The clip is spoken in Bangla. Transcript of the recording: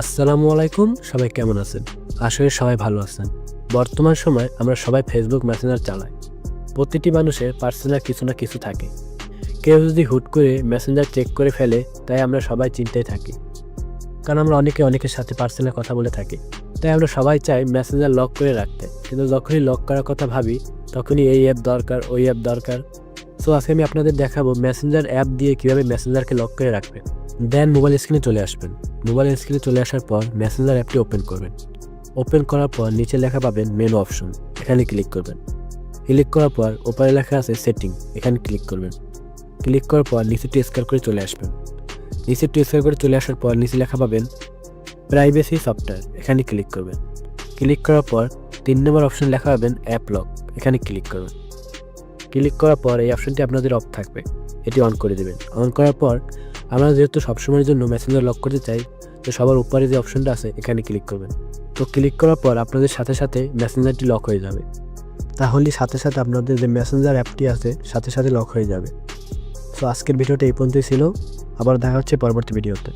আসসালামু আলাইকুম, সবাই কেমন আছেন? আসলে সবাই ভালো আছেন। বর্তমান সময় আমরা সবাই ফেসবুক মেসেঞ্জার চালাই। প্রতিটি মানুষের পার্সোনাল কিছু না কিছু থাকে। কেউ যদি হুট করে মেসেঞ্জার চেক করে ফেলে, তাই আমরা সবাই চিন্তায় থাকি। কারণ আমরা অনেকে অনেকের সাথে পার্সোনাল কথা বলে থাকি। তাই আমরা সবাই চাই মেসেঞ্জার লক করে রাখতে। কিন্তু যখনই লক করার কথা ভাবি, তখনই এই অ্যাপ দরকার, ওই অ্যাপ দরকার। সো আজকে আমি আপনাদের দেখাবো মেসেঞ্জার অ্যাপ দিয়ে কীভাবে মেসেঞ্জারকে লক করে রাখবেন। দেন মোবাইল স্ক্রিনে চলে আসবেন। মোবাইল স্ক্রিনে চলে আসার পর মেসেঞ্জার অ্যাপটি ওপেন করবেন। ওপেন করার পর নিচে লেখা পাবেন মেনু অপশন এখানে ক্লিক করবেন। ক্লিক করার পর ওপরে লেখা আছে সেটিং এখানে ক্লিক করবেন। ক্লিক করার পর নিচে টু স্কার করে চলে আসবেন। নিচে টু স্কার করে চলে আসার পর নিচে লেখা পাবেন প্রাইভেসি সফটওয়্যার এখানে ক্লিক করবেন। ক্লিক করার পর তিন নম্বর অপশন লেখা পাবেন অ্যাপ লক এখানে ক্লিক করবেন। ক্লিক করার পর এই অপশনটি আপনাদের অফ থাকবে। এটি অন করে দেবেন। অন করার পর আমরা যেহেতু সবসময়ের জন্য মেসেঞ্জার লক করতে চাই, তো সবার উপরে যে অপশনটা আছে, এখানে ক্লিক করবেন। তো ক্লিক করার পর আপনাদের সাথে সাথে মেসেঞ্জারটি লক হয়ে যাবে। তাহলে সাথে সাথে আপনাদের যে মেসেঞ্জার অ্যাপটি আছে, সাথে সাথে লক হয়ে যাবে। তো আজকের ভিডিওটা এই পর্যন্তই ছিল। আবার দেখা হচ্ছে পরবর্তী ভিডিওতে।